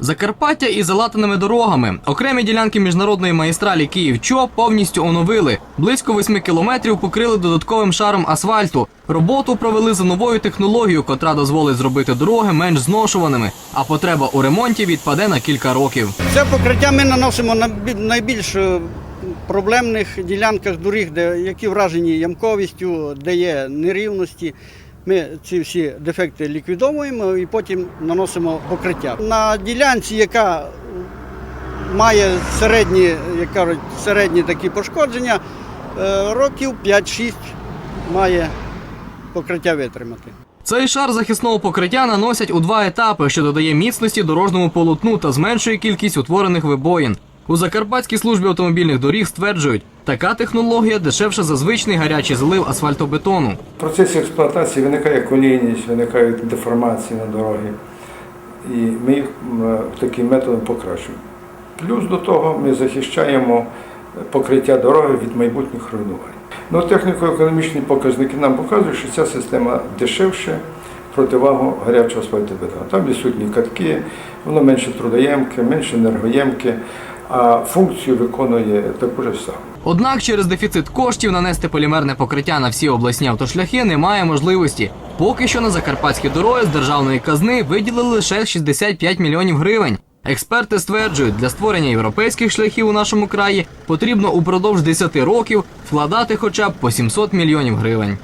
Закарпаття із залатаними дорогами. Окремі ділянки міжнародної магістралі Київ-Чоп повністю оновили. Близько 8 кілометрів покрили додатковим шаром асфальту. Роботу провели за новою технологією, котра дозволить зробити дороги менш зношуваними, а потреба у ремонті відпаде на кілька років. Це покриття ми наносимо на бі- найбільш е, проблемних ділянках доріг, де які вражені ямковістю, де є нерівності. Ми ці всі дефекти ліквідовуємо і потім наносимо покриття. На ділянці, яка має середні, як кажуть, середні такі пошкодження, е, років 5-6 має покриття витримати. Цей шар захисного покриття наносять у два етапи, що додає міцності дорожньому полотну та зменшує кількість утворених вибоїн. У Закарпатській службі автомобільних доріг стверджують, така технологія дешевша за звичний гарячий злив асфальтобетону. В процесі експлуатації виникає колійність, виникають деформації на дорогі. І ми їх таким методом покращуємо. Плюс до того ми захищаємо покриття дороги від майбутніх руйнувань. Ну, техніко-економічні показники нам показують, що ця система дешевше противагу гарячого асфальтобетону. Там відсутні катки, воно менше трудоємке, менше енергоємке, а функцію виконує таку ж саму. Однак через дефіцит коштів нанести полімерне покриття на всі обласні автошляхи немає можливості. Поки що на закарпатські дороги з державної казни виділили лише 65 мільйонів гривень. Експерти стверджують, для створення європейських шляхів у нашому краї потрібно упродовж 10 років вкладати хоча б по 700 мільйонів гривень.